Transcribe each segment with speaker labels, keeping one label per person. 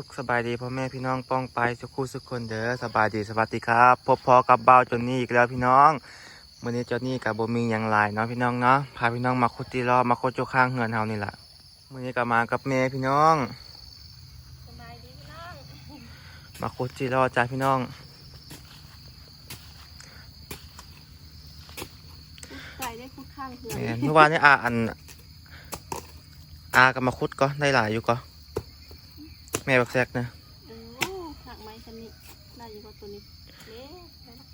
Speaker 1: สุขสบายดีพ่อแม่พี่น้องป้องไปสุขคู่สุขคนเด้อสบายดีสวัสดีครับ พบพอกับเบ้าจนนี่อีกแล้วพี่น้องวันนี้เจนนี่กับโบมีอย่างไรเนาะพี่น้องเนาะพาพี่น้องมาคุดตีรอบมาคุดโจข้างเหือนเฮานี่แหละวันนี้ก็มากับแม่พี่น้อง
Speaker 2: สบายดีพี่น้อง
Speaker 1: มาคุดตีรอจ้าพี่น้อง
Speaker 2: ใส่ได้คุดข้างเหือน
Speaker 1: แม่นเมื่อวานนี้อาอันอากับมาคุดก็ได้หลายอยู่ก็แม่บักแซกนะ
Speaker 2: เออหักไม้คันนี้ได้อยู่กับตัวนี้เละได้ละ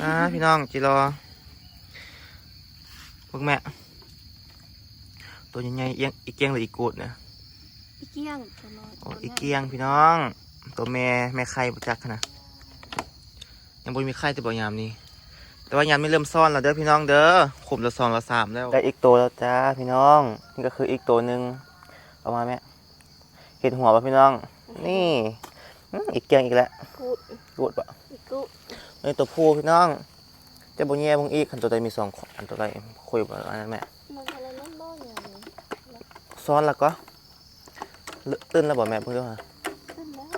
Speaker 1: อ่าพี่น้องจีรอพวกแม่ ตัวใหญ่ๆเอียงอีเกียงหรืออีกูดเนี่ย
Speaker 2: อีเกี้ยงตัวน้อย
Speaker 1: โอ้
Speaker 2: ตัว
Speaker 1: อี
Speaker 2: น้
Speaker 1: เกียงพี่น้อง ตัวแม่แม่ไข่บุจักขนาดยังบ่มีไข่แต่บ่ยามนี้แต่ว่ายามไม่เริ่มซ่อนแล้วเด้อพี่น้องเด้อขุมละสองละสามแล้ว ได้อีกตัวแล้วจ้าพี่น้อง นี่ก็คืออีกตัวหนึ่งเอามาแม่ เห็นหัวป่ะพี่น้อง นี่อื้ออีกเกียงอีกแล้ว
Speaker 2: กูด
Speaker 1: กูดปะ
Speaker 2: อีกู
Speaker 1: นี่ตัวผู้พี่น้อง จะบ่แย่บงอีกขันตัวใดมีสองขอันตัวใดคุยบ่อันนั้นแม่
Speaker 2: มันอะไรนั่นบ้างอย่างนี้
Speaker 1: ซ้อนแล้วก็เลอะตื้นแล้วบ่แม่เพิ่งดูฮะ
Speaker 2: ขึ้นแล้ว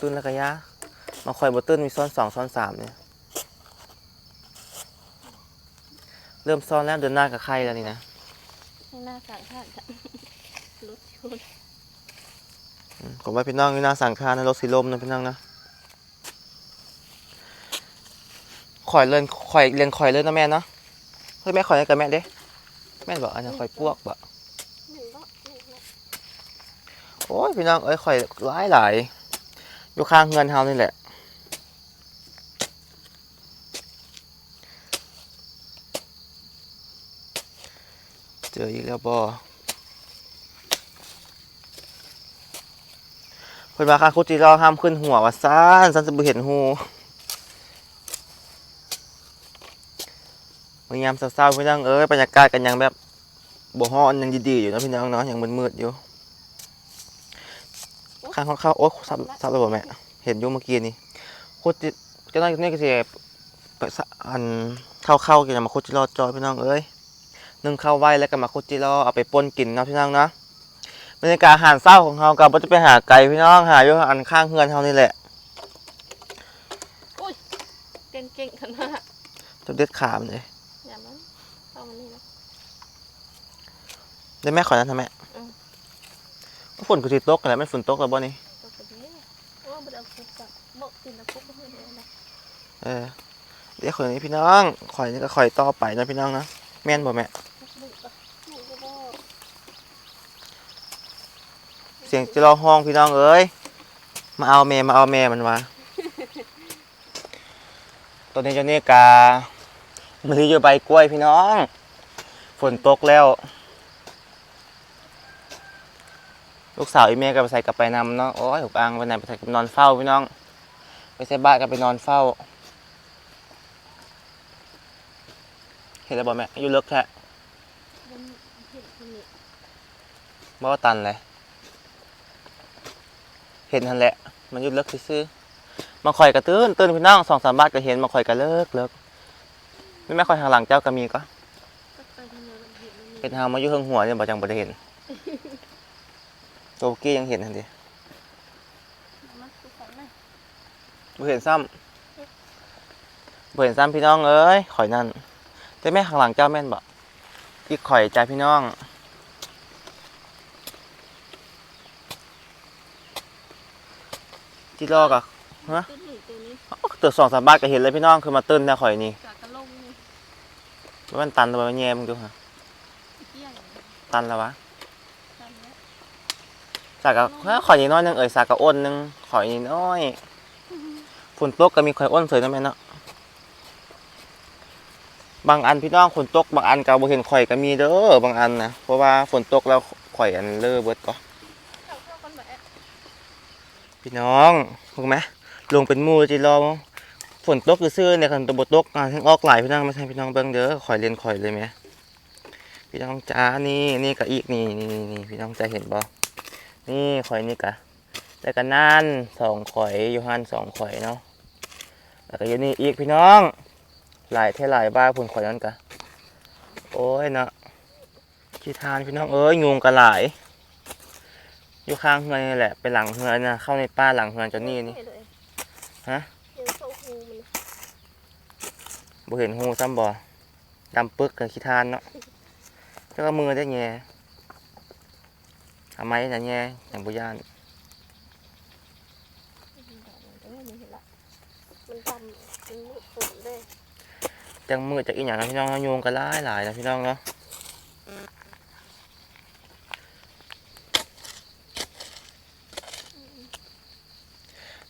Speaker 1: ตื้นแล้วก็ยามาคอยบ่ตื้นมีซ้อนสองซ้อนสามเนี่ยเริ่มซ้อนแล้วเดินหน้ากับไข่แล้วนี่นะ
Speaker 2: ข้างหน้าสั่งข้างกันรถชน
Speaker 1: อืม ผมว่าพี่น้องนี่น่าสังคารนะรถสีลมนะพี่น้องนะข่อยเล่นข่อยเรียนข่อยเล่นนะแม่เนาะเฮ้ยแม่ข่อยกับแม่เด้แม่บอกอันนี้ข่อยพวกบ่
Speaker 2: หนึ่งละหนึ่งละ
Speaker 1: โอ้ยพี่น้องเอ้ยข่อยหลายหลายอยู่ข้างเงินเฮานี่แหละเจออีกแล้วบ่ เพิ่นมาคาคุจิรอห้ามขึ้นหัวว่าซ่านซันจะบ่เห็นหูพยายามเศร้าๆพี่น้องเอ้ยบรรยากาศกันยังแบบบ่ฮ้อนยังดีๆอยู่นะพี่น้องเนาะยังมืดๆอยู่ข้างข้าๆโอ๊ยซับซับเลยบ่แม่เห็นอยู่เมื่อกี้นี่คุดจิเจ้าหน้าที่นี่ก็สิไปอันเข้าๆกินมาคุดจิรอจอยพี่น้องเอ้ยนึ่งข้าวไว้แล้วก็มาคุดจิรอเอาไปป่นกินเนาะพี่น้องเนาะ บรรยากาศอาหารเศร้าของเราก็บ่จะไปหาไก่พี่น้องหาอยู่อันข้างเฮือนเฮานี่แหละ
Speaker 2: เก่งเก่งๆขนาด
Speaker 1: จะเด็ดขามันเลย
Speaker 2: อย่ามันเข้ามานี่นะ
Speaker 1: ได้แม่ขอนั้นทำแม่
Speaker 2: อืม
Speaker 1: ฝนก็สิตกกันแหล้วไม่ฝนตกแล้วบ่นี่
Speaker 2: ตัวกระเบี้ยโอ้บ่ได้เอาคุกกับบอกกินแล้วคุกบ่ให้เลยนะ
Speaker 1: เออเดี๋ยวคนนี้พี่น้องข่อยนี่ก็ข่อยต่อไปนะพี่น้องนะแม่นบ่แม่
Speaker 2: คุกบุกอะบุกก็บ่
Speaker 1: เสียงจะรอห้องพี่น้องเอ้ยมาเอาแม่มาเอาแม่มันวะตัวนี้เจะเนี่ยกามันที่อยู่ใบกล้วยพี่น้อง ฝนตกแล้ว ลูกสาวอีเมก็ไปใส่กลับไปนำเนาะโอ้ยถูกอังไปไหนไปใส่กับนอนเฝ้าพี่น้อง ไปใส่บ้านก็ไปนอนเฝ้าเห็นแล้วบอกแม่อยู่เลิกแค
Speaker 2: นนี้
Speaker 1: บ่ว่าตันเลย เห็นทันแหละ มันอยุดเลิกซื้อๆมาคอยกระตื้นตื้นพี่น้องสองสามบาทก็เห็นมาคอยกระเลิกเลิกไม่แม่คอยทางหลังเจ้าก็มีก็
Speaker 2: ก็ไปทางเนินเห็นมันมี
Speaker 1: เป็นทางมาอยู่เฮืองหัวเนี่ยบ่จังบ่ได้เห็นโตกี้ยังเห็นทันที
Speaker 2: มันคือของไหน
Speaker 1: บ่เห็นซ้ำบ่เห็นซ้ำพี่น้องเอ้ยข่อยนั่นแต่แม่ข้างหลังเจ้าแม่นบ่อีกข่อยใจพี่น้อง ที่รอกอะฮะ
Speaker 2: จนหนึ่งตัวนี้
Speaker 1: ตัวสองสามบาทก็เห็นเลยพี่น้องคือมาตื้นแน่ข่อยนี่
Speaker 2: จากกระลงนี่
Speaker 1: มันตันตัวมันแย่มึงดูฮะ
Speaker 2: เกี้ยง
Speaker 1: ตันแล้ววะ
Speaker 2: จำแล้ว
Speaker 1: สากกะข่อยนี่น้อยหนึงเอ่ยสากกะอ้นหนึงข่อยนี่น้อยฝนตกก็มีข่อยอ้นสวยนะแม่เนาะบางอันพี่น้องฝนตกบางอันก็บ่เห็นข่อยก็มีเด้อบางอันนะเพราะว่าฝนตกแล้วข่อยอันเลอะเบิดก็
Speaker 2: เข้าเข้ากันแบบ
Speaker 1: พี่น้องถูกไหมลงเป็นมูจิรอฝนตกซื่อๆเนี่ยคันตบตกอะทั้งออกหลายพี่น้องมาให้พี่น้องเบิ่งเด้อข่อยเรียนข่อยเลยแหมพี่น้องจ้านี่นี่ก็อีกนี่นี่นี่พี่น้องจะเห็นบ่นี่ข่อยนี่กะแล้วก็นั่นสองข่อยยู่หันสองข่อยเนาะแล้วก็ยูนี่อีกพี่น้อง หลายเท่หลายบ้าพุ่นข่อยนั่นกะโอ้ยเนาะขี้ทานพี่น้องเอ้ยงูกะหลาย อยู่ข้างเฮือนนี่แหละไปหลังเฮือนนะเข้าในป้าหลังเฮือนจนนี่นี่
Speaker 2: เห็เลย
Speaker 1: ฮะ
Speaker 2: เห็นเข้าหูมัน
Speaker 1: บ่เห็นหูซ้ำบ่ดำปึกกับขี้ทานเนาะแล้วก็มือได้แง่ทำไมน่ะแง่อย่างบ่ย่าน
Speaker 2: เออมันเห็นละมันดำมันมืดฝนเลย
Speaker 1: จังมือจากอีหยังนะพี่น้องเนาะโยงกันหลายหลายนะพี่น้องเนาะ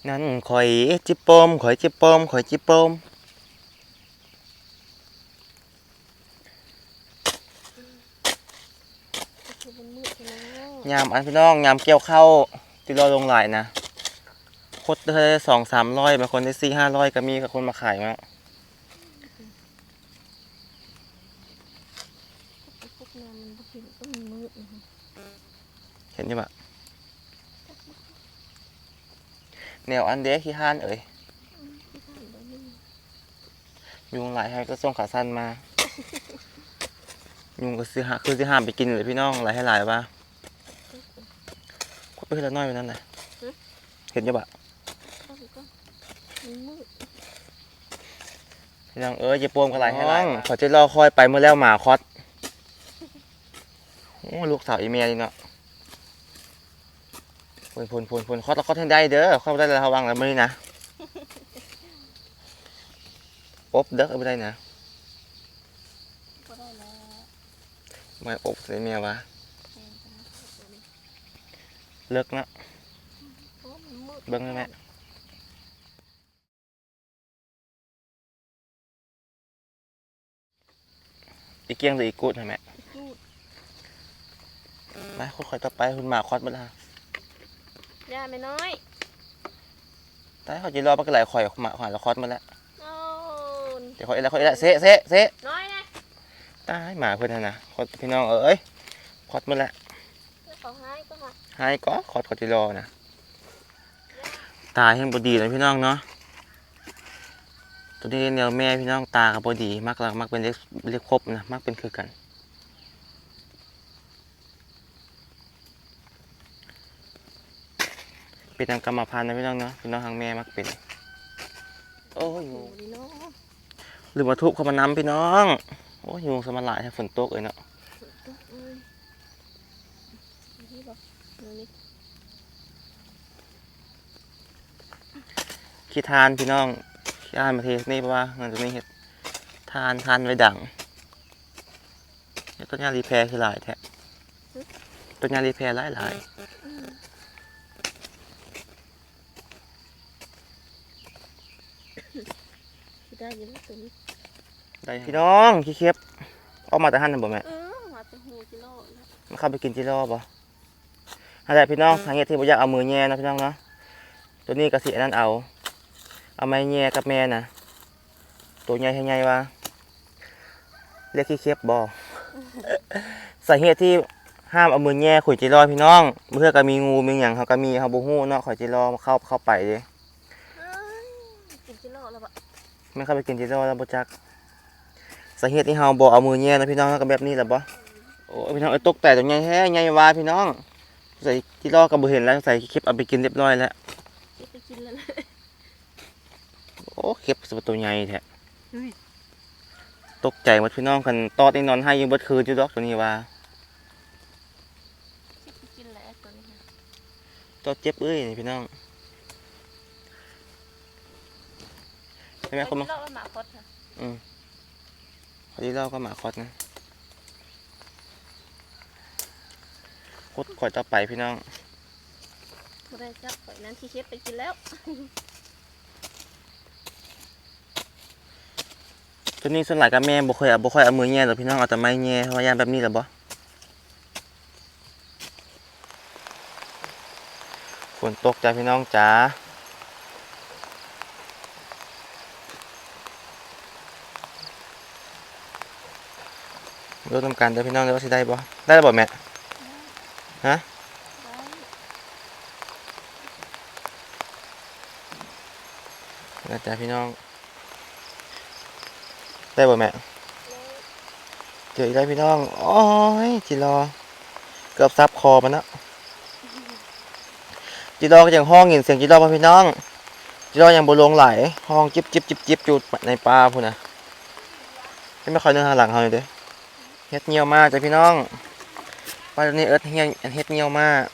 Speaker 1: นั่นข่อยจิปมข่อยจิปมข่อยจิปม
Speaker 2: ก็คือมันมืดใช่ไหม
Speaker 1: ยามอันพี่น้องยามเกี่ยวเข้าวที่เราลงหลายนะคดได้สองสามร้อยบางคนได้สี่ห้าร้อยก็มีกับคนมาขายมา
Speaker 2: พวกน้ำมันบ่เห็นก็มันมืดนะคะ
Speaker 1: เห็นใช่ปะ แนวอันเดะขี้ห้านเอ่ย
Speaker 2: ที่ท่านบ่มี
Speaker 1: ยุงหลายให้ก็ส่งขาสั้นมา ยุงก็ซื้อหาคือซื้อห้ามไปกินเลยพี่น้องหลายให้หลายว่าก็ไปขึ้นละน้อยไปนั่นแหละเห็นใช่ปะ
Speaker 2: ก็มันก็มันมืด
Speaker 1: พี่น้องเอ้ยจะโปมกันหลายให้หลายขอจะรอคอยไปเมื่อแล้วหมาคอดโอ้ลูกสาวอีเมียนี่เนาะ พนพนพนพนคอดแล้วคอดให้ได้เด้อคอดได้แล้วระวังแล้วมือนะอบเด้อเอาไปได้นะ
Speaker 2: ก็ได้แล้ว
Speaker 1: ไม่อบใส่เมียวะ
Speaker 2: แทนกันนะตัวนี้
Speaker 1: เลิกนะ
Speaker 2: โอ้มันมืด
Speaker 1: เบิ้งได้ไหมอีเกียงหรืออีกูดใช่ไหม
Speaker 2: มืด
Speaker 1: ไปค่อยๆต่อไปคุณหมาคอดมาละ
Speaker 2: ย่าไม่น้อย
Speaker 1: แต่เขาจะรอไปกันหลายข่อยหมาข่อยละคอดมาแล้ว
Speaker 2: โอ้น
Speaker 1: เดี๋ยวข่อยละข่อยละเซะเซะเซะ
Speaker 2: น้อยนะ
Speaker 1: ตายหมาเพื่อนน่ะนะคอดพี่น้องเอ้ยคอดมาแล้ว
Speaker 2: เดี๋ยวเขาให้ก็ค่ะ
Speaker 1: ให้ก็คอดคอดจะรอนะตายให้บดีเลยพี่น้องเนาะตัวนี้แนวแม่พี่น้องตากับบดีมักละมักเป็นเล็กเล็กครบนะมักเป็นคือกัน เป็นตามกรรมพันธุ์นะพี่น้องเนาะพี่น้องทางแม่มักเป็นโอ้ย
Speaker 2: โอ้ดีเนาะ
Speaker 1: หรือว่าทุบเข้ามาน้ำพี่น้องโอ้ยยุงสมาหลายให้ฝนตกเลยเนาะ
Speaker 2: ฝนตกเลยนี่บอกนี่
Speaker 1: ขี้ทานพี่น้องขี้ทานมาเทนี่เพราะว่าเงินตัวนี้เห็ดทานทานไว้ดังเดี๋ยวต้นยารีแพรคือหลายแท้ต้นยารีแพรหลายหลาย
Speaker 2: ที่ได้ยินตัวนี้
Speaker 1: ได้พี่น้องขี้เข็บออกมาแต่หันนะบ่แม่
Speaker 2: เออมาเป็นหูกิโลแล้ว
Speaker 1: มันเข้าไปกินจีรอบบ่อะไรพี่น้องทางเหตุที่บ่อยากเอามือแย่นะพี่น้องเนาะตัวนี้กระสีนั่นเอา เอาไม้แย่กับแม่น่ะตัวใหญ่ให้ใหญ่ว่าเรียกขี้เข็บบ่สาเหตุที่ห้ามเอามือแย่ขุยจีรอพี่น้องเพื่อก็มีงูมีหยังเขาก็มีเขาบ่ฮู้เนาะขุยจีรอเข้าเข้าไปเด้
Speaker 2: เอ้ยกินกิโลแล้วปะ
Speaker 1: ไม่เข้าไปกินจีรอแล้วบ่จักสาเหตุที่เฮาบ่เอามือแย่นะพี่น้องก็แบบนี้แหละบ่โอ้ยพี่น้องเอ้ยตกแต่ตัวใหญ่แท้ใหญ่ว่าพี่น้อง ใส่จีรอก็บ่เห็นแล้วใส่ขี้เข็บเอาไปกินเรียบร้อยแล้ว
Speaker 2: เก็บไปกินแล้วนะ
Speaker 1: โอ้เข็บสตัวใหญ่แท้
Speaker 2: เฮ้ย
Speaker 1: ตกใจหมดพี่น้องคันตอดนี่นอนให้อยังเบิดคืนอยู่ดอกตัวนี้ว่า
Speaker 2: เก็บไปกินแล้วตัวนี้นะ
Speaker 1: ตอดเจ็บเอ้ยนี่พี่น้อง ช่ไหม
Speaker 2: ไม่
Speaker 1: คนมา
Speaker 2: กิโลว่าหมาคดค่ะ
Speaker 1: พอดีเราก็หมาคอดนะคดข่อยต่อไปพี่น้อง
Speaker 2: ไม่ได้จับปล่อยนั้นที่เก็บไปกินแล้ว
Speaker 1: ตัวนี้ส่วนหลายกับแม่บ่ค่อยเอาบ่ค่อยเอามือแย่หรอกพี่น้องเอาแต่ไม้แย่เพราะว่ายามแบบนี้แหละบ่ฝนตกจ้าพี่น้องจ้า รู้ทำการเด้อพี่น้องเด้อว่าสิได้บ่ได้แล้วบ่แม่ฮะ
Speaker 2: ได้
Speaker 1: นะจ๊ะพี่น้อง ได้บ่แม่เจออีกแล้วพี่น้องโอ้ยจิรอ เกือบซับคอมันแล้วจิรอก็ยังห้องยินเสียงจิรอพ่อพี่น้อง จิรอยังบ่ลงไหลห้องจิบจิบจิบจิบอยู่ในป่าพุ่นน่ะไม่ค่อยเนื้อหาหลังเฮาเลยเด้ เฮ็ดเหี่ยวมากจ้ะพี่น้องป่าตัวนี้เอิ้นเหี่ยวเฮ็ดเหี่ยวมาก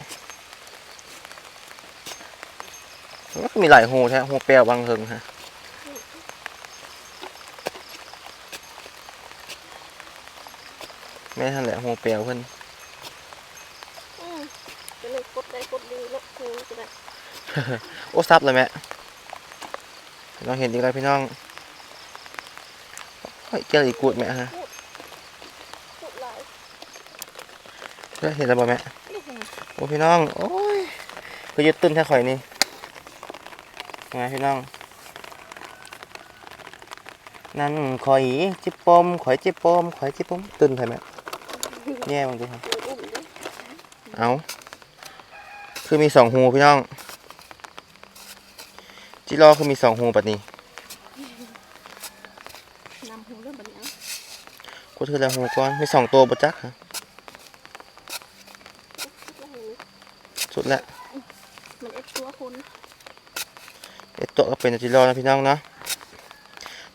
Speaker 1: มันก็มีหลายหูแท้หูแปลวบางเฮิงฮะแม่นั่นแหละหูแปลวเพิ่น
Speaker 2: อืมจะเลยกดได้กดดีเนาะคือจะได้
Speaker 1: โอ้ซับเลยแม่พี่น้องเห็นอีกแล้วพี่น้องเฮ้ยเจออีกกูดแม่ฮะ
Speaker 2: กดหลาย
Speaker 1: เฮ้ยเห็นแล้วบ่แม่
Speaker 2: นี่ค่ะ
Speaker 1: โอ้พี่น้อง โอ้ยคือยึดตึ้นแค่ข่อยนี่ไงพี่น้อง นั่นข่อยจิบปมข่อยจิบปมข่อยจิบปมตึ้นไทยแม่แย่บางทีครับ
Speaker 2: เดี๋ยวอุ้มเด้อ
Speaker 1: เอาคือมีสองหูพี่น้อง จิรอคือมีสองหูแบบนี้
Speaker 2: นำหูเรื่องแบบนี้เอา
Speaker 1: กูถือแล้วหูก่อนมีสองตัวบจักฮะ
Speaker 2: กดได้เลย
Speaker 1: สุดแล้ว
Speaker 2: มันเอ็ดตัวคน
Speaker 1: เอ็ดตัวก็เป็นจิรอนะพี่น้องเนาะ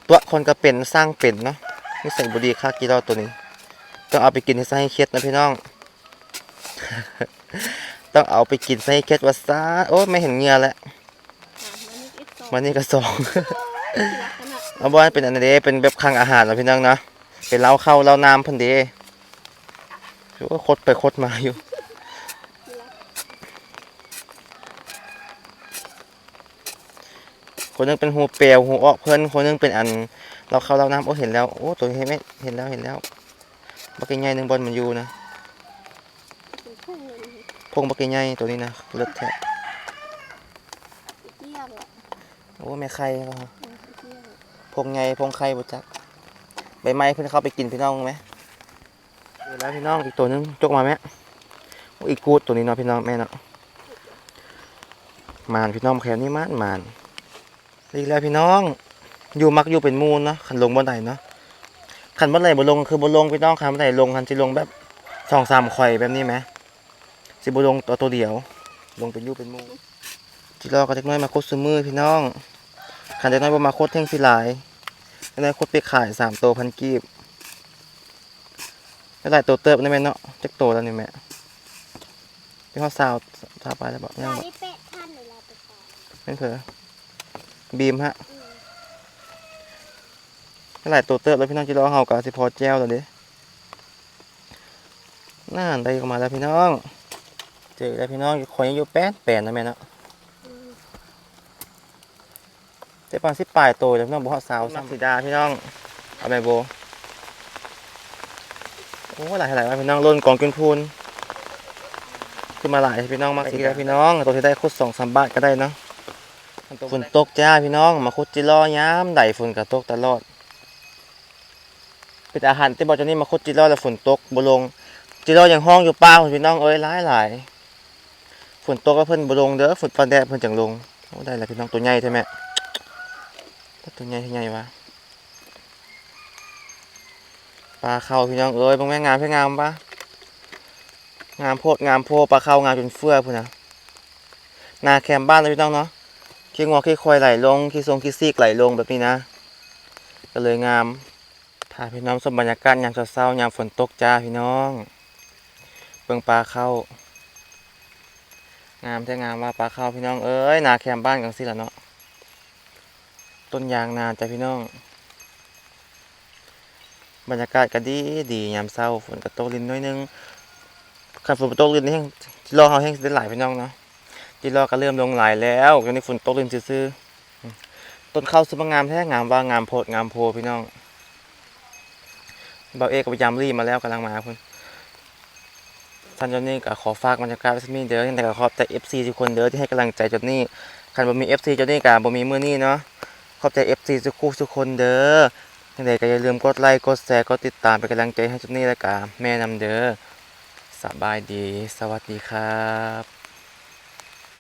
Speaker 1: ตัวคนก็เป็นสร้างเป็นเนาะนิสัยบุดีค่ากิโลตัวนี้ ต้องเอาไปกินให้ซะให้เคล็ดนะพี่น้อง ต้องเอาไปกินซะให้เคล็ดว่าซาโอ้ยไม่เห็นเหงือแล้ว
Speaker 2: อะมันนี่เอ็ดสอง
Speaker 1: วันนี้ก็สอง
Speaker 2: ที่รักขนาด
Speaker 1: เอาบ่ว่าเป็นอันเดเป็นแบบคลังอาหารนะพี่น้องเนาะเป็นเหล้าเข้าเหล้าน้ำเพันเดโอ้ยคดไปคดมาอยู่
Speaker 2: ที่รัก
Speaker 1: คนหนึงเป็นหูเปลวหูออกเพิ่นคนหนึงเป็นอัน เราเข้าเราน้ำโอ้เห็นแล้วโอ้ตัวนี้เห็นไหมเห็นแล้วเห็นแล้วบักใหญ่หนึ่งบอลมันอยู่นะ
Speaker 2: เป็นพุ่งเลยนี่
Speaker 1: พงบักใหญ่ตัวนี้นะเลิศแท้
Speaker 2: เตี้ยเลยอะ
Speaker 1: โอ้แม่ไข่เหรอ
Speaker 2: เออเตี้ยเลย
Speaker 1: พงใหญ่พงไข่บุจักใบไม้เพิ่นเข้าไปกินพี่น้องไหมเดี๋ยวแล้วพี่น้องอีกตัวหนึงจกมาไหมโอ้อีกกูดตัวนี้เนาะพี่น้องแม่เนาะมานพี่น้องแถวนี้มานมาน อีกแล้วพี่น้อง อยู่มักอยู่เป็นหมูลเนาะขันลงบนไหนเนาะขันบนไหนบนลงคือบนลงพี่น้องขันบนไหนลงขันจะลงแบบสองสามข่อยแบบนี้ไหมสิบนลงตัวตัวเดียว ลงเป็นอยู่เป็นหมูจิรอกับเด็กน้อยมาโคตรซื้อมือพี่น้องขันเด็กน้อยบ่มาโคตรเท่งสิหลายเด็กน้อยโคตรไปขายสามตัวพันกีบไม่ได้ตัวเติบได้ไหมเนาะจักโตแล้วนี่แม่พี่เขาสาวสาวไปแล้วบอกยัง
Speaker 2: ตา
Speaker 1: บ่
Speaker 2: นี่เป๊ะท่านเวลาไปขาย
Speaker 1: เป็นเผลอ บีมฮะ
Speaker 2: ม
Speaker 1: หลายตัวเติบแล้วพี่น้องจิรอเฮากะสิพอแจ้วแล้วเด้น่าได้ออกมาแล้วพี่น้อง เจอแล้วพี่น้องคอยยังอยู่แป้นแป้นนะแม่เนาะเจ๊ปานสิปลายโตแล้วพี่น้องบ่ฮอสาวซ้ำสีดาพี่น้องเอาไปโบโอ้หลายหลายพี่น้องล้นกองกินพูนขึ้นมาหลายพี่น้องมากสิแล้วพี่น้องตัวที่ได้คุดสองสามบาทก็ได้เนาะ ฝนตกจ้าพี่น้อง มาคุดจิรอยามใดฝนก็ตกตลอด เป็นอาหารที่บอกจะนี่มาคุดจิรอแล้วฝนตกบ่ลงจิรอยังห้องอยู่ป้าพี่น้องเอ้ยหลายหลายฝนตกก็เพิ่นบ่ลงเด้อฝนตอนแดดเพิ่นจังลงโอ้ได้แล้วพี่น้องตัวใหญ่ใช่ไหมตัวใหญ่ที่ใหญ่วะปลาเข้าพี่น้องเอ้ยบางแม่งามพี่งามปะงามโพดงามโพปลาเข้างามจนเฟื่อพุ่นนะนาแคมบ้านเลยพี่น้องเนาะ ขี้งอขี้ควายไหลลงขี้ทรงขี้ซีกไหลลงแบบนี้นะ ก็เลยงามพาพี่น้องชมบรรยากาศยามเช้ายามฝนตกจ้าพี่น้องเบิ่งปลาเข้างามแท้งามว่าปลาเข้าพี่น้องเอ้ยนาแคมบ้านกันสิละเนาะต้นยางนาจ้ะพี่น้อง บรรยากาศก็ดีดียามเช้าฝนก็ตกลินน้อยนึงคันฝนตกลินนี่แห้งรอเฮาแห้งสิได้หลายพี่น้องเนาะ จิรอก็เริ่มลงหลายแล้วตอนนี้ฝนตกลินซื่อต้นข้าวสุดงามแท้งามว่างามโพดงามโพพี่น้องเบาเอกก็พยายามรีบมาแล้วกำลังมาพุ่นท่านเจนนี่ก็ขอฝากบรรยากาศไว้สักนิดเด้อยังไงก็ขอบใจ FC ทุกคนเด้อที่ให้กำลังใจเจนนี่คันบ่มี FC เจนนี่ก็บ่มีมื้อนี้เนาะขอบใจ FC ทุกคู่ทุกคนเด้อยังไงก็อย่าลืมกดไลค์กดแชร์กดติดตามเป็นกำลังใจให้จุดนี้และกาแม่นำเด้อสบายดี สวัสดีครับ